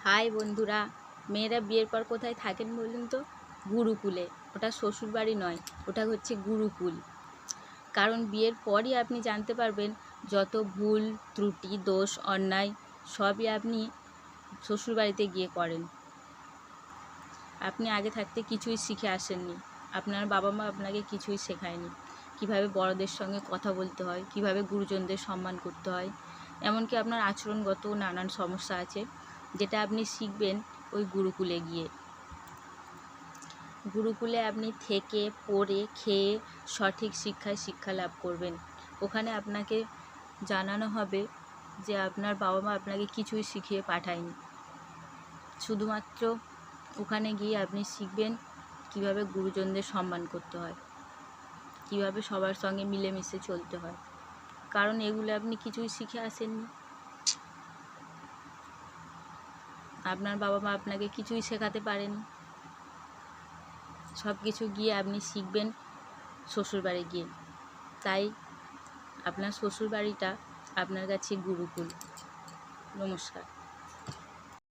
High বন্ধুরা, মেয়েরা বিয়ের পর কোথায় থাকেন বলুন তো? গুরুকুলে। ওটা শ্বশুরবাড়ি নয়, ওটা হচ্ছে গুরুকুল। কারণ বিয়ের পরই আপনি জানতে পারবেন যত ভুল, ত্রুটি, দোষ, অন্যায় সবই আপনি শ্বশুরবাড়িতে গিয়ে করেন। আপনি আগে থাকতে কিছুই শিখে আসেননি। আপনার বাবা মা আপনাকে কিছুই শেখায়নি। কীভাবে বড়দের সঙ্গে কথা বলতে হয়, কীভাবে গুরুজনদের সম্মান করতে হয়, এমনকি আপনার আচরণগত নানান সমস্যা আছে। যেটা আপনি শিখবেন ওই গুরুকুলে গিয়ে। গুরুকুলে আপনি থেকে, পড়ে, খেয়ে সঠিক শিক্ষায় শিক্ষা লাভ করবেন। ওখানে আপনাকে জানানো হবে যে আপনার বাবা মা আপনাকে কিছুই শিখিয়ে পাঠায়নি। শুধুমাত্র ওখানে গিয়ে আপনি শিখবেন কীভাবে গুরুজনদের সম্মান করতে হয়, কীভাবে সবার সঙ্গে মিলেমিশে চলতে হয়। কারণ এগুলো আপনি কিছুই শিখে আসেননি। আপনার বাবা মা আপনাকে কিছুই শেখাতে পারেন। সব কিছু গিয়ে আপনি শিখবেন শ্বশুরবাড়ি গিয়ে। তাই আপনার শ্বশুরবাড়িটা আপনার কাছে গুরুকুল। নমস্কার।